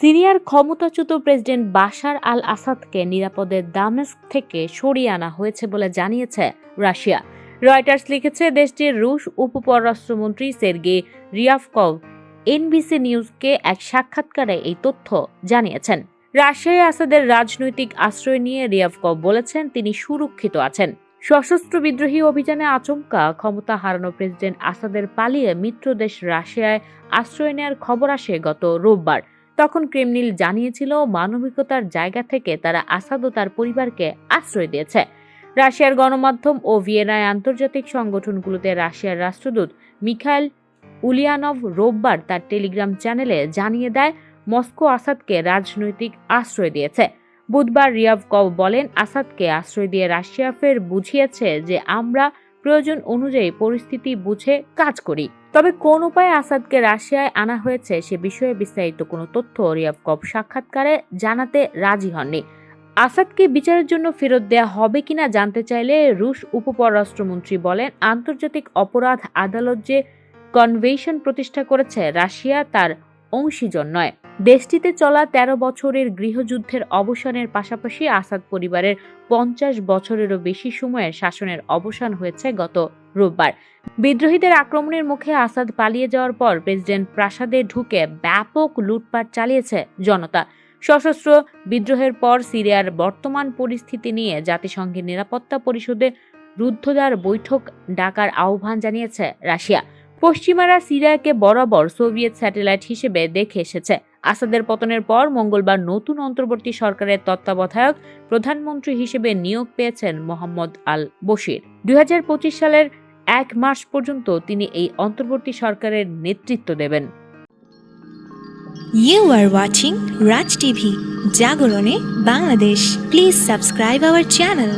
সিরিয়ার ক্ষমতাচ্যুত president Bashar আল আসাদকে নিরাপদে দামেস্ক থেকে সরিয়ে আনা হয়েছে বলে জানিয়েছে রাশিয়া। রয়টার্স লিখেছে, দেশটির রুশ উপপররাষ্ট্রমন্ত্রী সের্গে রিয়াফকভ এনবিসি নিউজকে এক সাক্ষাৎকারে এই তথ্য জানিয়েছেন। রাশিয়ায় আসাদের রাজনৈতিক আশ্রয় নিয়ে রিয়াফকভ বলেছেন, তিনি সুরক্ষিত আছেন। সশস্ত্র বিদ্রোহী অভিযানে আচমকা ক্ষমতা হারানো প্রেসিডেন্ট আসাদের পালিয়ে মিত্র দেশ রাশিয়ায় আশ্রয় নেওয়ার খবর আসে গত রোববার। তখন ক্রেমলিন জানিয়েছিল মানবিকতার জায়গা থেকে তারা আসাদ ও তার পরিবারকে আশ্রয় দিয়েছে। রাশিয়ার গণমাধ্যম ও ভিয়েনায় আন্তর্জাতিক সংগঠনগুলোতে রাশিয়ার রাষ্ট্রদূত মিখাইল উলিয়ানভ রোববার তার টেলিগ্রাম চ্যানেলে জানিয়ে দেয়, মস্কো আসাদকে রাজনৈতিক আশ্রয় দিয়েছে। বুধবার রিয়াভকভ বলেন, আসাদকে আশ্রয় দিয়ে রাশিয়া ফের বুঝিয়েছে যে আমরা প্রয়োজন অনুযায়ী পরিস্থিতি বুঝে কাজ করি। তবে কোন উপায়ে আসাদকে রাশিয়ায় আনা হয়েছে সে বিষয়ে বিস্তারিত কোনো তথ্য রিয়াভকভ সাক্ষাৎকারে জানাতে রাজি হননি। আসাদকে বিচারের জন্য ফেরত দেয়া হবে কিনা জানতে চাইলে রুশ উপপররাষ্ট্রমন্ত্রী বলেন, আন্তর্জাতিক অপরাধ আদালত যে কনভেনশন প্রতিষ্ঠা করেছে, রাশিয়া তার অংশীজন নয়। দেশটিতে চলা ১৩ বছরের গৃহযুদ্ধের অবসানের পাশাপাশি আসাদ পরিবারের পঞ্চাশ বছরেরও বেশি সময়ের শাসনের অবসান হয়েছে গত রোববার। বিদ্রোহীদের আক্রমণের মুখে আসাদ পালিয়ে যাওয়ার পর প্রেসিডেন্ট প্রাসাদে ঢুকে ব্যাপক লুটপাট চালিয়েছে জনতা। সশস্ত্র বিদ্রোহের পর সিরিয়ার বর্তমান পরিস্থিতি নিয়ে জাতিসংঘের নিরাপত্তা পরিষদে রুদ্ধদ্বার বৈঠক ডাকার আহ্বান জানিয়েছে রাশিয়া। পশ্চিমারা সিরিয়াকে বরাবর সোভিয়েত স্যাটেলাইট হিসেবে দেখে এসেছে। আসাদের পতনের পর মঙ্গলবার নতুন অন্তর্বর্তী সরকারের তত্ত্বাবধায়ক প্রধানমন্ত্রী হিসেবে নিয়োগ পেয়েছেন মোহাম্মদ আল বশির দুই হাজার পঁচিশ সালের এক মাস পর্যন্ত তিনি এই অন্তর্বর্তী সরকারের নেতৃত্ব দেবেন You are watching Raj TV, Jagorone, Bangladesh. Please subscribe our channel.